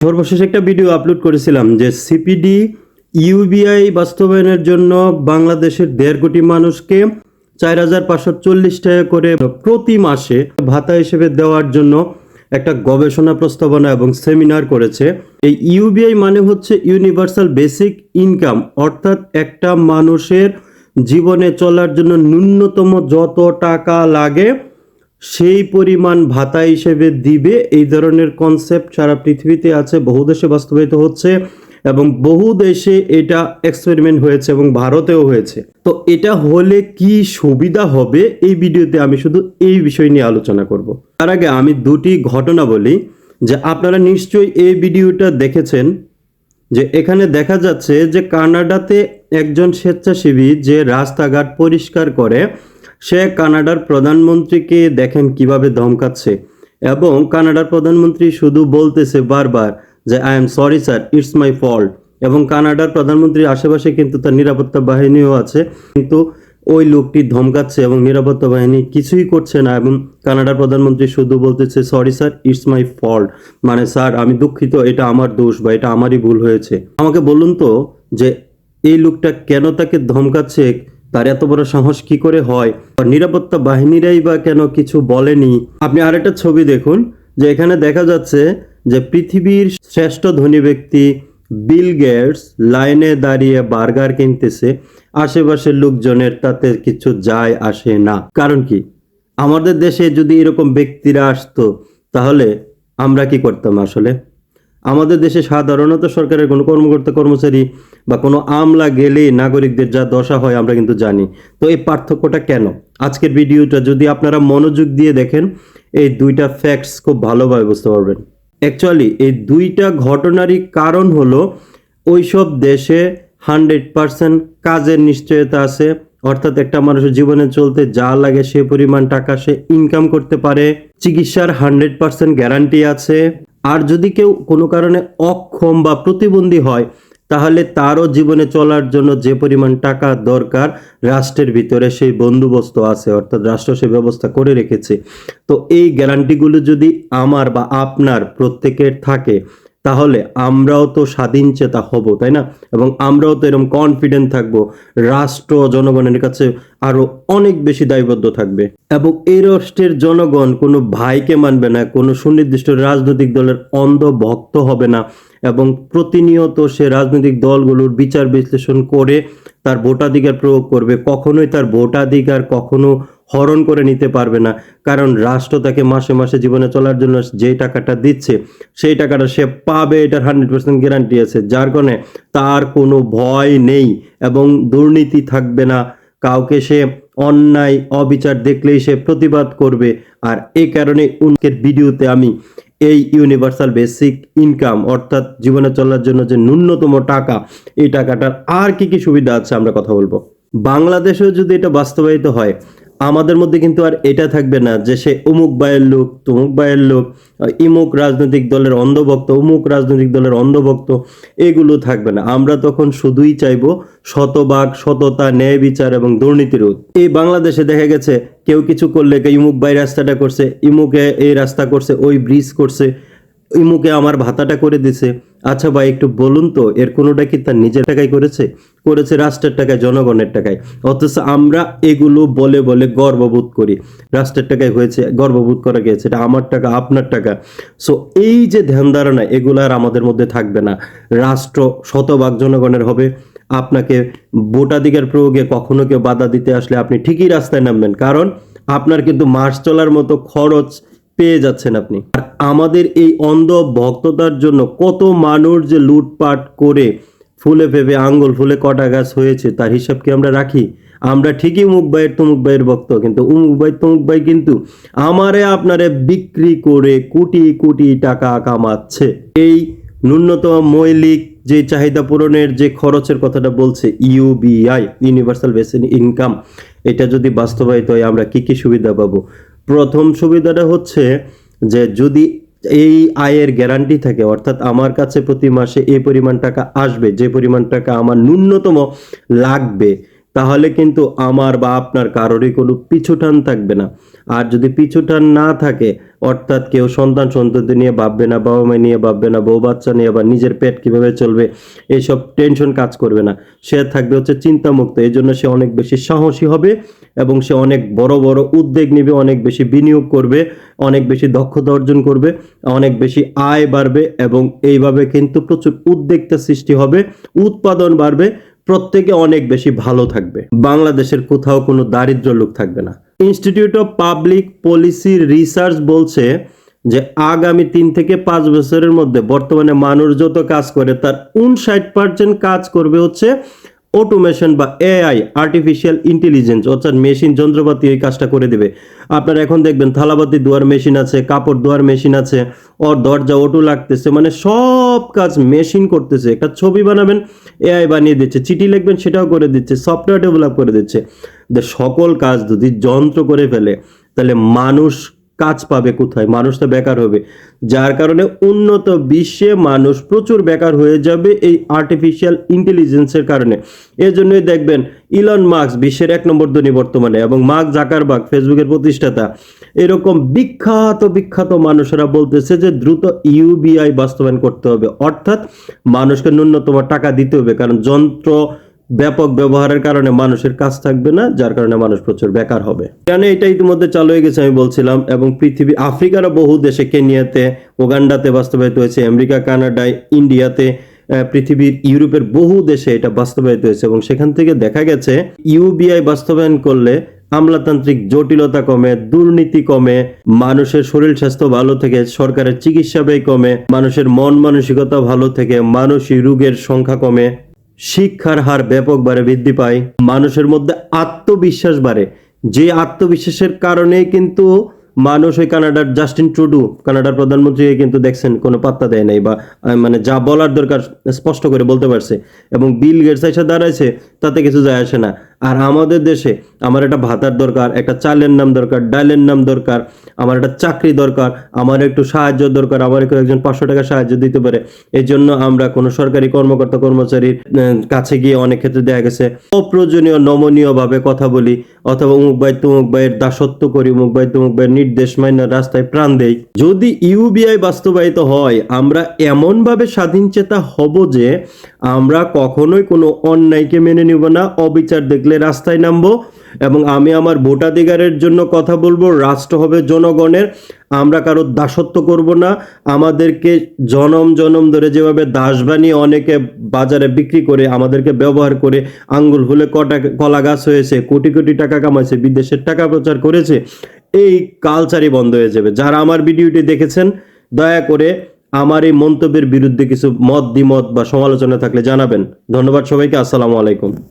সর্বশেষ একটা video upload করেছিলাম যে সিপিডি ইউবিআই বাস্তবায়নের জন্য বাংলাদেশের দেড় কোটি মানুষকে চার হাজার পাঁচশো চল্লিশ টাকা করে প্রতি মাসে ভাতা হিসেবে দেওয়ার জন্য একটা গবেষণা প্রস্তাবনা এবং সেমিনার করেছে। এই ইউবিআই মানে হচ্ছে ইউনিভার্সাল বেসিক ইনকাম অর্থাৎ একটা মানুষের জীবনে চলার জন্য ন্যূনতম যত টাকা লাগে সেই পরিমাণ ভাতা হিসেবে দিবে এই ধরনের কনসেপ্ট সারা পৃথিবীতে আছে, বহু দেশে বাস্তবায়িত হচ্ছে এবং বহু দেশে এটা এক্সপেরিমেন্ট হয়েছে এবং ভারতেও হয়েছে। তো এটা হলে কি সুবিধা হবে এই ভিডিওতে আমি শুধু এই বিষয় নিয়ে আলোচনা করব। তার আগে আমি দুটি ঘটনা বলি, যে আপনারা নিশ্চয়ই এই ভিডিওটা দেখেছেন, যে এখানে দেখা যাচ্ছে যে কানাডাতে একজন স্বেচ্ছাসেবী যে রাস্তাঘাট পরিষ্কার করে সে কানাডার প্রধানমন্ত্রীকে দেখেন কীভাবে ধমকাচ্ছে এবং কানাডার প্রধানমন্ত্রী শুধু বলতেছে বারবার যে I am sorry sir it's my fault এবং কানাডার প্রধানমন্ত্রীর আশেপাশে কিন্তু তার নিরাপত্তা বাহিনীও আছে। কিন্তু ওই লোকটি ধমকাচ্ছে এবং নিরাপত্তা বাহিনী কিছুই করছে না এবং কানাডার প্রধানমন্ত্রী শুধু বলতেছে sorry sir it's my fault মানে স্যার আমি দুঃখিত, এটা আমার দোষ বা এটা আমারই ভুল হয়েছে। আমাকে বলুন তো যে, এই লোকটা কেন তাকে ধমকাচ্ছে তার এত বড় সাহস কি করে হয়? নিরাপত্তা বাহিনীরাই বা কেন কিছু বলেনি? আপনি আরেকটা ছবি দেখুন, যে এখানে দেখা যাচ্ছে যে পৃথিবীর শ্রেষ্ঠ ধনী ব্যক্তি বিল গেটস লাইনে দাঁড়িয়ে বার্গার কিনতেছে, আশেপাশের লোকজনের তাতে কিছু যায় আসে না। কারণ কি? আমাদের দেশে যদি এরকম ব্যক্তিরা আসতো, তাহলে আমরা কি করতাম আসলে? আমাদের দেশে সাধারণত সরকারের কোনো কর্মকর্তা কর্মচারী বা কোনো আমলা গেলেই নাগরিকদের যা দশা হয় আমরা কিন্তু জানি। তো এই পার্থক্যটা কেন? আজকের ভিডিওটা যদি আপনারা মনোযোগ দিয়ে দেখেন, এই দুইটা ফ্যাক্টস খুব ভালোভাবে বুঝতে পারবেন। অ্যাকচুয়ালি এই দুইটা ঘটনারই কারণ হলো, ওইসব দেশে হান্ড্রেড পার্সেন্ট কাজের নিশ্চয়তা আছে, অর্থাৎ একটা মানুষের জীবনে চলতে যা লাগে সে পরিমাণ টাকা সে ইনকাম করতে পারে, চিকিৎসার হান্ড্রেড পার্সেন্ট গ্যারান্টি আছে। আর যদি কেউ কোনো কারণে অক্ষম বা প্রতিবন্ধী হয় তাহলে তারও জীবনে চলার জন্য যে পরিমাণ টাকা দরকার রাষ্ট্রের ভিতরে সেই বন্দোবস্ত আছে, অর্থাৎ রাষ্ট্র সে ব্যবস্থা করে রেখেছে। তো এই গ্যারান্টিগুলো যদি আমার বা আপনার প্রত্যেকের থাকে, তাহলে আমরাও তো স্বাধীন চেতা হব, তাই না? এবং আমরাও তো এরকম কনফিডেন্ট থাকব, রাষ্ট্র জনগণের কাছে আরও অনেক বেশি দায়বদ্ধ থাকবে। এবং এই রাষ্ট্রের জনগণ কোনো ভাইকে মানবে না, কোনো সুনির্দিষ্ট রাজনৈতিক দলের অন্ধ ভক্ত হবে না। এবং প্রতিনিয়ত সে রাজনৈতিক দলগুলোর বিচার বিশ্লেষণ করে তার ভোটাধিকার প্রয়োগ করবে। কখনোই তার ভোটাধিকার কখনো হরণ করে নিতে পারবে না। কারণ রাষ্ট্র তাকে মাসে মাসে জীবনে চলার জন্য যে টাকাটা দিচ্ছে, সেই টাকাটা সে পাবে, এটার হান্ড্রেড পার্সেন্ট গ্যারান্টি আছে। যার কারণে তার কোনো ভয় নেই এবং দুর্নীতি থাকবে না। কাউকে সে অন্যায়, অবিচার দেখলেই সে প্রতিবাদ করবে। আর এই কারণে উনকের ভিডিওতে আমি এই ইউনিভার্সাল বেসিক ইনকাম অর্থাৎ জীবনে চলার জন্য যে ন্যূনতম টাকা, এই টাকাটার আর কি কি সুবিধা আছে আমরা কথা বলব? বাংলাদেশেও যদি এটা বাস্তবায়িত হয় আমাদের মধ্যে কিন্তু আর এটা থাকবে না যে সে অমুক বায়ের লোক, তমুক বায়ের লোক, ইমুক রাজনৈতিক দলের অন্ধভক্ত, অমুক রাজনৈতিক দলের অন্ধভক্ত, এগুলো থাকবে না। আমরা তখন শুধুই চাইব শতভাগ সততা, ন্যায় বিচার এবং দুর্নীতি রোধ। এই বাংলাদেশে দেখা গেছে কেউ কিছু করলে ইমুক বাই রাস্তাটা করছে, ইমুকে এই রাস্তা করছে, ওই ব্রিজ করছে ইমুকে আমার ভাতাটা করে দিছে। আচ্ছা ভাই, একটু বলুন তো, এর কোনোটা কি তার নিজের টাকায় করেছে? করেছে রাষ্ট্রের টাকায়, জনগণের টাকায়। অথচ আমরা এগুলো বলে বলে গর্ববোধ করি। রাষ্ট্রের টাকায় হয়েছে, গর্ববোধ করা গিয়েছে, এটা আমার টাকা, আপনার টাকা। সো এই যে ধ্যান ধারণা এগুলো আর আমাদের মধ্যে থাকবে না। রাষ্ট্র শতভাগ জনগণের হবে। আপনাকে ভোটাধিকার প্রয়োগে কখনো কেউ বাধা দিতে আসলে আপনি ঠিকই রাস্তায় নামবেন। কারণ আপনার কিন্তু মাস চলার মতো খরচ পেয়ে যাচ্ছেন আপনি। আর আমাদের এই অন্ধ ভক্ততার জন্য কত মানুষ যে লুটপাট করে ফুলে ফেপে আঙ্গুল ফুলে কটা গাছ হয়েছে, তার হিসাব কি আমরা রাখি? আমরা ঠিকই মুখ বাইয়ের তমুক বাইয়ের ভক্ত, কিন্তু উমুক ভাই, তমুক ভাই কিন্তু আমারে আপনারে বিক্রি করে কোটি কোটি টাকা কামাচ্ছে। এই ন্যূনতম মৌলিক যে চাহিদা পূরণের যে খরচের কথাটা বলছে ইউবিআই ইউনিভার্সাল বেসিক ইনকাম এটা যদি বাস্তবায়িত হয় আমরা কি কি সুবিধা পাবো? প্রথম সুবিধাটা হচ্ছে যে যদি এই আয়ের গ্যারান্টি থাকে, অর্থাৎ আমার কাছে প্রতি মাসে এই পরিমাণ টাকা আসবে, যে পরিমাণ টাকা আমার ন্যূনতম লাগবে তাহলে কিন্তু আমার বা আপনার কারোরই কোনো পিছুটান থাকবে না। আর যদি পিছুটান না থাকে, অর্থাৎ কেউ সন্তান সন্ততি নিয়ে ভাববে না, বাবা মা নিয়ে ভাববে না, বউ বাচ্চা নিয়ে বা নিজের পেট কীভাবে চলবে এইসব টেনশন কাজ করবে না। সে থাকবে হচ্ছে চিন্তামুক্ত, এই জন্য সে অনেক বেশি সাহসী হবে এবং সে অনেক বড় বড় উদ্যোগ নেবে, অনেক বেশি বিনিয়োগ করবে, অনেক বেশি দক্ষতা অর্জন করবে, অনেক বেশি আয় বাড়বে এবং এইভাবে কিন্তু প্রচুর উদ্যোগতা সৃষ্টি হবে, উৎপাদন বাড়বে প্রত্যেকে অনেক বেশি ভালো থাকবে। বাংলাদেশের কোথাও কোনো দারিদ্র লোক থাকবে না। Institute of public policy research বলছে যে, আগামী তিন থেকে পাঁচ বছরের মধ্যে বর্তমানে মানুষ যত কাজ করে, তার উনষাট পার্সেন্ট কাজ করবে হচ্ছে অটোমেশন বা এআই আর্টিফিশিয়াল ইন্টেলিজেন্স অর্থাৎ মেশিন যন্ত্রপাতি, এই কাজটা করে দেবে। আপনারা এখন দেখবেন থালাবাতি ধোয়ার মেশিন আছে, কাপড় ধোয়ার মেশিন আছে ওর দরজা অটো লাগতেছে মানে সব কাজ মেশিন করতেছে। একটা ছবি বানাবেন এআই বানিয়ে দিচ্ছে, চিঠি লিখবেন, সেটাও করে দিচ্ছে সফটওয়্যার ডেভেলপ করে দিচ্ছে। সকল কাজ যদি যন্ত্র করে ফেলে, তাহলে মানুষ কাজ পাবে কোথায়? মানুষ তো বেকার হবে। যার কারণে উন্নত বিশ্বে মানুষ প্রচুর বেকার হয়ে যাবে এই আর্টিফিশিয়াল ইন্টেলিজেন্সের কারণে। এই জন্যই দেখবেন ইলন মার্কস বিশ্বের এক নম্বর ধনী বর্তমানে এবং মার্ক জাকারবার্গ ফেসবুকের প্রতিষ্ঠাতা। এরকম বিখ্যাত বিখ্যাত মানুষেরা বলতেছে যে দ্রুত ইউবিআই বাস্তবায়ন করতে হবে। অর্থাৎ মানুষকে ন্যূনতম টাকা দিতে হবে। কারণ যন্ত্র ব্যাপক ব্যবহারের কারণে মানুষের কাজ থাকবে না, যার কারণে মানুষ প্রচুর বেকার হবে। এখানে এটা ইতিমধ্যে চালু হয়ে গেছে আমি বলছিলাম, এবং পৃথিবী আফ্রিকারও বহু দেশে, কেনিয়াতে ওগান্ডাতে বাস্তবায়িত হয়েছে, আমেরিকা, কানাডায়, ইন্ডিয়াতে পৃথিবীর, ইউরোপের বহু দেশে এটা বাস্তবায়িত হয়েছে, এবং সেখান থেকে দেখা গেছে, ইউবিআই বাস্তবায়ন করলে আমলাতান্ত্রিক জটিলতা কমে, দুর্নীতি কমে, মানুষের শরীর স্বাস্থ্য ভালো থেকে, সরকারের চিকিৎসা ব্যয় কমে, মানুষের মন মানসিকতা ভালো থেকে মানসিক রোগের সংখ্যা কমে। শিক্ষার হার ব্যাপকভাবে বৃদ্ধি পায়। মানুষের মধ্যে আত্মবিশ্বাস বাড়ে। যে আত্মবিশ্বাসের কারণে কিন্তু মানুষ ওই কানাডার জাস্টিন ট্রুডু, কানাডার প্রধানমন্ত্রীকে কিন্তু দেখছেন, কোনো পাত্তা দেয় নাই বা মানে যা বলার দরকার স্পষ্ট করে বলতে পারছে। এবং বিল গেটস এসে দাঁড়াইছে, তাতে কিছু যায় আসে না। আর আমাদের দেশে আমার একটা ভাতার দরকার, একটা চালের নাম দরকার, ডালের নাম দরকার, আমার একটা চাকরি দরকার, আমার একটু সাহায্য দরকার, আমার একটু একজন পাঁচশো টাকা সাহায্য দিতে পারে। এই জন্য আমরা কোনো সরকারি কর্মকর্তা কর্মচারীর কাছে গিয়ে অনেক ক্ষেত্রে দেখা গেছে অপ্রয়োজনীয় নমনীয় ভাবে কথা বলি, অথবা উমুক ভাই তুমুক ভাইয়ের দাসত্ব করি উমুক ভাই তুমুক ভাইয়ের নির্দেশ মান্য রাস্তায় প্রাণ দেই। যদি ইউবিআই বাস্তবায়িত হয়, আমরা এমনভাবে স্বাধীন চেতা হব যে আমরা কখনোই কোনো অন্যায়কে মেনে নিব না, অবিচার দেখলে রাস্তায় নামবো এবং আমি আমার ভোটাধিকারের জন্য কথা বলব, রাষ্ট্র হবে জনগণের। আমরা কারও দাসত্ব করব না। আমাদেরকে জনম জনম ধরে যেভাবে দাস বানিয়ে অনেকে বাজারে বিক্রি করে, আমাদেরকে ব্যবহার করে আঙ্গুল হলে কটা কলা গাছ হয়েছে, কোটি কোটি টাকা কামাইছে, বিদেশের টাকা প্রচার করেছে, এই কালচারই বন্ধ হয়ে যাবে। যারা আমার ভিডিওটি দেখেছেন, দয়া করে আমার এই মন্তব্যের বিরুদ্ধে কিছু মত দ্বিমত বা সমালোচনা থাকলে জানাবেন। ধন্যবাদ সবাইকে, আসসালামু আলাইকুম।